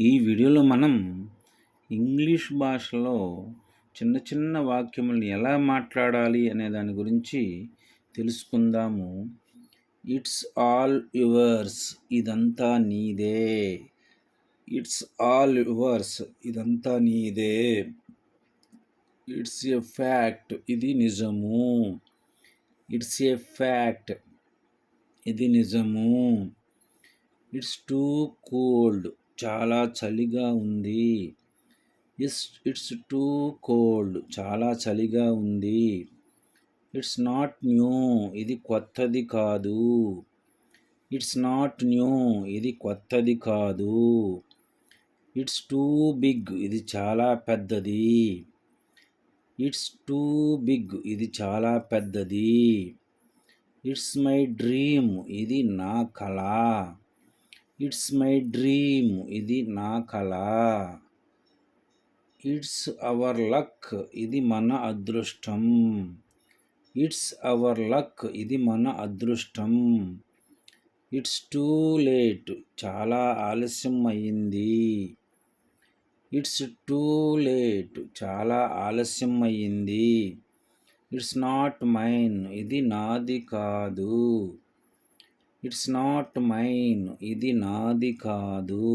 ఈ వీడియోలో మనం ఇంగ్లీష్ భాషలో చిన్న చిన్న వాక్యములను ఎలా మాట్లాడాలి అనే దాని గురించి తెలుసుకుందాము. ఇట్స్ ఆల్ యువర్స్ ఇదంతా నీదే. ఇట్స్ ఆల్ యువర్స్ ఇదంతా నీదే. ఇట్స్ ఎ ఫ్యాక్ట్ ఇది నిజము. ఇట్స్ ఎ ఫ్యాక్ట్ ఇది నిజము. ఇట్స్ టూ కోల్డ్ చాలా చలిగా ఉంది. ఇట్స్ ఇట్స్ టూ కోల్డ్ చాలా చలిగా ఉంది. ఇట్స్ నాట్ న్యూ ఇది కొత్తది కాదు. ఇట్స్ నాట్ న్యూ ఇది కొత్తది కాదు. ఇట్స్ టూ బిగ్ ఇది చాలా పెద్దది. ఇట్స్ టూ బిగ్ ఇది చాలా పెద్దది. ఇట్స్ మై డ్రీమ్ ఇది నా కళ. It's my dream. ఇది నా కళ. It's our luck. ఇది మన అదృష్టం. It's our luck. ఇది మన అదృష్టం. It's too late. చాలా ఆలస్యం అయ్యింది. It's too late. చాలా ఆలస్యం అయ్యింది. It's not mine. ఇది నాది కాదు. ఇట్స్ నాట్ మైన్ ఇది నాది కాదు.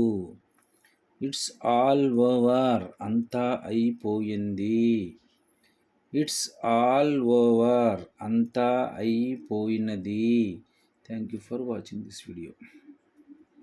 ఇట్స్ ఆల్ ఓవర్ అంతా అయిపోయింది. ఇట్స్ ఆల్ ఓవర్ అంతా అయిపోయినది. Thank you for watching this video